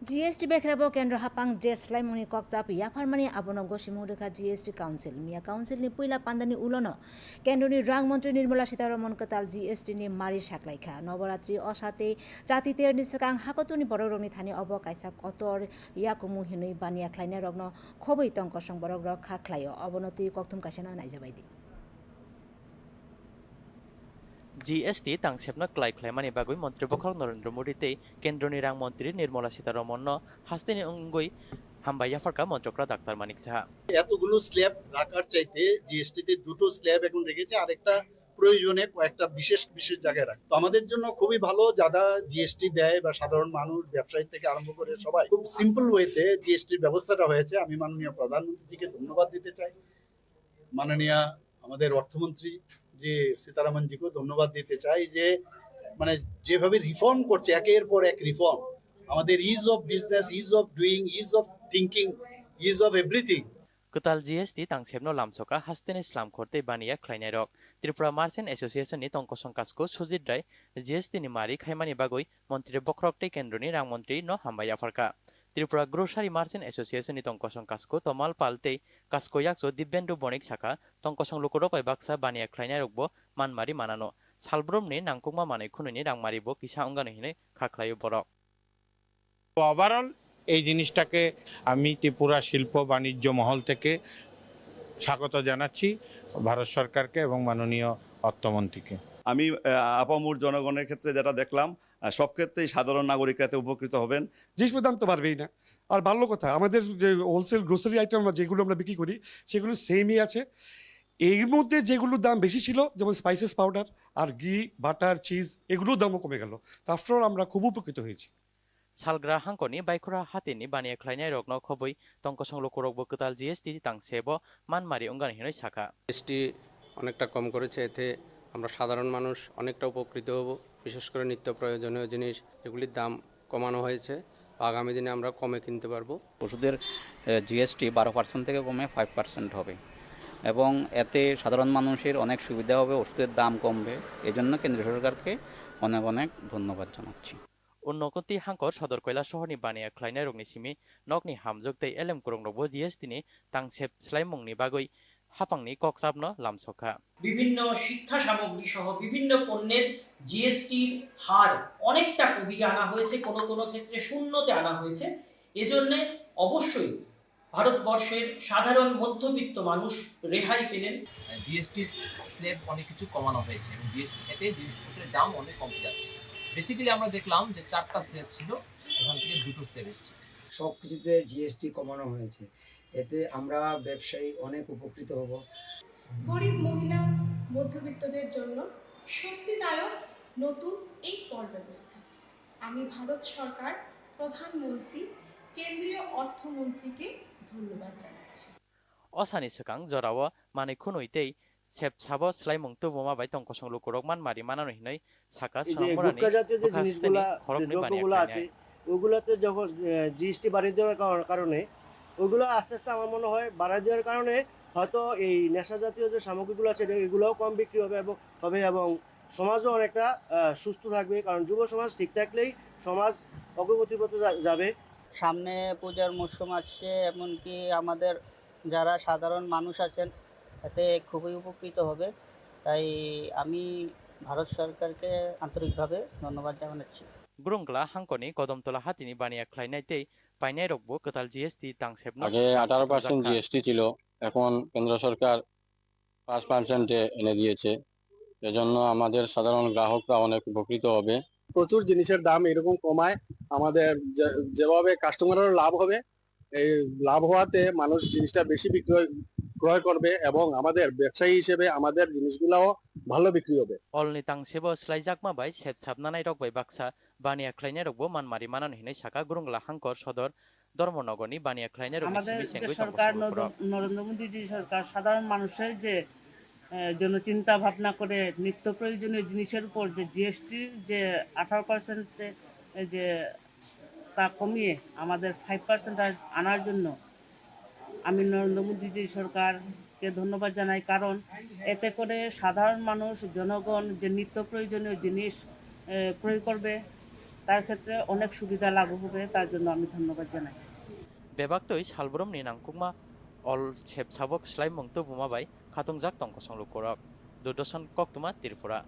Kendra hapang jes lai muni kok chap ya pharmani abono gosimu rekha GST council miya council ni puila pandani ulono কেন্দ্রনি রাং মন্ত্রী Nirmala Sitharaman কাতাল GST নি মারি সাকলাইখা নবরাত্রি অসাতে জাতিতে নিসকাং হাকতুনি বড় রংনি থানি অব কাইসা কতর ইয়াকুমু হিনুই বানিয়া খ্লাইনা রগ্ন খবই তঙ্ক নাইজাবাইদি জিএসটি তাংসেবনো ক্লাই খ্লাইমানি বাগৈ মন্ত্রীপক্ষ নরেন্দ্র মোদীতে কেন্দ্রনি রাং মন্ত্রী নির্মলা সীতারমন হাস্তিনি অঙ্গই হামবাইয়া ফারকা মন্ত্রকরা ডাক্তার মানিক সাহা। এতগুলো স্ল্যাব রাখার চাইতে জিএসটি তে দুটো স্ল্যাব এখন রেখেছে, আরেকটা প্রয়োজনে কয়েকটা বিশেষ বিশেষ জায়গায় রাখ তো আমাদের জন্য খুবই ভালো, যারা জিএসটি দেয় বা সাধারণ মানুষ, ব্যবসায়ী থেকে আরম্ভ করে সবাই, খুব সিম্পল ওয়েতে জিএসটির ব্যবস্থাটা হয়েছে। আমি মাননীয় প্রধানমন্ত্রীজিকে ধন্যবাদ দিতে চাই। মাননীয় আমাদের অর্থমন্ত্রী যে সীতারামনজিকেও ধন্যবাদ দিতে চাই যে মানে যেভাবে রিফর্ম করছে, একের পর এক রিফর্ম আমাদের ease of business ease of doing ease of thinking ease of everything কতাল GST তাংসেবনো লামসকা হাস্তিনি ইসলাম খরতে বানিয়া খ্লাইনাই রক ত্রিপুরা মার্চেন্ট এসোসিয়েশননি তঙ্ক সংকাজকো সুজিত রায়, জিএসটি নি মারি খাইমানি বাগৈ, মন্ত্রী বক্রকটে কেন্দ্রনি রাং মন্ত্রী ন হামবাইয়া ফারকা ত্রিপুরা গ্রোসারি মার্চেন্ট এসোসিয়েশননি তঙ্ক সংকাজকো তমাল পালতে কাসকো ইয়াকসো, দিব্যেন্দু বণিক শাখা তঙ্ক সং লোকরপাই বাক্সা বানিয়া খ্লাইনাই রকবো মানমারি মানানো। সালব্রমনি নাংকুমা মানাই খুনুনি রাংমারিবো কিসা অঙ্গানো হিনে খাখলাইও বরক ওভারঅল এই জিনিসটাকে আমি ত্রিপুরা শিল্প বাণিজ্য মহল থেকে স্বাগত জানাচ্ছি, ভারত সরকারকে এবং মাননীয় অর্থমন্ত্রীকে। আমি আপামুর জনগণের ক্ষেত্রে যেটা দেখলাম সব ক্ষেত্রেই সাধারণ নাগরিকরা এতে উপকৃত হবেন। জিনিসপত্রের দাম তো বাড়বেই না। আর ভালো কথা আমাদের যে হোলসেল গ্রোসারি আইটেম আমরা যেগুলো আমরা বিক্রি করি সেগুলো সেমই আছে। এর মধ্যে যেগুলোর দাম বেশি ছিল যেমন স্পাইসেস পাউডার আর ঘি বাটার চিজ এগুলোর দামও কমে গেল। তারপর আমরা খুব উপকৃত হয়েছি। সালগ্রা হাঙ্কনি বাইখরা হাতিনি বানিয়া খ্লাইনাই রকনো খবই তঙ্ক সং লোকরকবো কতাল জিএসটি তাংসেব মানমারি অঙ্গানো হিনে শাখা। জিএসটি অনেকটা কম করেছে এতে আমরা সাধারণ মানুষ অনেকটা উপকৃত হব বিশেষ করে নিত্য প্রয়োজনীয় জিনিস এগুলির দাম কমানো হয়েছে আগামী দিনে আমরা কমে কিনতে পারব। ওষুধের জিএসটি বারো পার্সেন্ট থেকে কমে ফাইভ পার্সেন্ট হবে। এবং এতে সাধারণ মানুষের অনেক সুবিধা হবে ওষুধের দাম কমবে। এজন্য কেন্দ্র সরকারকে অনেক অনেক ধন্যবাদ জানাচ্ছি। উন্নকতি হাঙ্কর সদর কৈলা শহরনি বানিয়া খ্লাইনাই রকনি সিমি নকনি হামজকতৈ এলেম কুরং রকবো জিএসটি নি তাংসেব স্লাইমংনি বাগৈ হাপাংনি ককসাবনো লামসখা বিভিন্ন শিক্ষা সামগ্রী সহ বিভিন্ন পণ্যের জিএসটির হার অনেকটা কমিয়ে আনা হয়েছে কোনো কোনো ক্ষেত্রে শূন্যতে আনা হয়েছে। এজন্যে অবশ্যই ভারতবর্ষের সাধারণ মধ্যবিত্ত মানুষ রেহাই পেলেন। জিএসটির স্ল্যাব অনেক কিছু কমানো হয়েছে এবং জিএসটি এতে জিনিসপত্রের দাম অনেক কমে যাচ্ছে। বেসিক্যালি আমরা দেখলাম যে চারটা স্ল্যাব ছিল ওখান থেকে দুটো স্ল্যাব এসেছে। সব কিছুতে জিএসটি কমানো হয়েছে। এতে আমরা ব্যবসায়ী অনেক উপকৃত হব। গরিব মহিলা মধ্যবিত্তদের জন্য স্বস্তিদায়ক নতুন এই কর ব্যবস্থা। আমি ভারত সরকার প্রধানমন্ত্রী কেন্দ্রীয় অর্থমন্ত্রীকে ধন্যবাদ জানাচ্ছি। অসানি সকাং জরাও মানে খুনুইতেই সেব সাব স্লাইমং তুবো মাবাই তঙ্ক সং লোকরক মানমারি মানানো হিनै সাকা এই সামরানি জাতীয় যে জিনিসগুলা দ্রব্যগুলো আছে ওগুলাতে যখন জিএসটি বাড়িয়ে দেওয়ার কারণে ওগুলো আস্তে আস্তে আমার মনে হয় বাড়ায় দেওয়ার কারণে হয়তো এই নেশা জাতীয় যে সামগ্রীগুলো আছে এগুলোও কম বিক্রি হবে এবং হবে এবং সমাজও অনেকটা সুস্থ থাকবে। কারণ যুব সমাজ ঠিক থাকলেই সমাজ অগ্রগতির পথে যাবে। সামনে পূজার মরশুম আসছে এমনকি আমাদের যারা সাধারণ মানুষ আছেন এতে খুবই উপকৃত হবে। তাই আমি ভারত সরকারকে আন্তরিকভাবে ধন্যবাদ জানাচ্ছি। গ্রুংলা হাঙ্কনি কদমতলা হাতিনি বানিয়া খ্লাইনাইতেই আগে আঠারো পার্সেন্ট রাখা। জিএসটি ছিল এখন কেন্দ্র সরকার পাঁচ পার্সেন্টে এনে দিয়েছে এজন্য আমাদের সাধারণ গ্রাহকরা অনেক উপকৃত হবে প্রচুর জিনিসের দাম এরকম কমায় আমাদের যেভাবে কাস্টমারেরও লাভ হবে এই লাভ হওয়াতে মানুষ জিনিসটা বেশি বিক্রয় ক্রয় করবে এবং আমাদের ব্যবসায়ী হিসেবে আমাদের জিনিসগুলাও ভালো বিক্রি হবে অলনি তাংসেব স্লাই জাকমা বাই সেব সাবনানাই রকবাই বাক্সা বানিয়া খ্লাইনাই রকবো মানমারি মানানো হিनै শাখা গ্রুংলা হাঙ্কর সদর ধর্মনগরনি বানিয়া খ্লাইনাই রকনি আমাদের সরকার। নরেন্দ্র- নরেন্দ্র মোদীজি সরকার সাধারণ মানুষের যে জন্য চিন্তা ভাবনা করে নিত্য প্রয়োজনীয় জিনিসের উপর যে জিএসটি যে আঠারো পার্সেন্টে যে তা কমিয়ে আমাদের ফাইভ পার্সেন্ট আনার জন্য আমি নরেন্দ্র মোদীজির সরকারকে ধন্যবাদ জানাই, কারণ এতে করে সাধারণ মানুষ, জনগণ যে নিত্য প্রয়োজনীয় জিনিস ক্রয় করবে, তার ক্ষেত্রে অনেক সুবিধা লাভ হবে, তার জন্য আমি ধন্যবাদ জানাই। বেবাক্তই শালবরম নিনাংকুমা অল ছেপছাবক স্লাইম মন্ত বোমাবাই খাতংজাক তঙ্ক সংলোক করক দূরদর্শন কক তোমা ত্রিপুরা।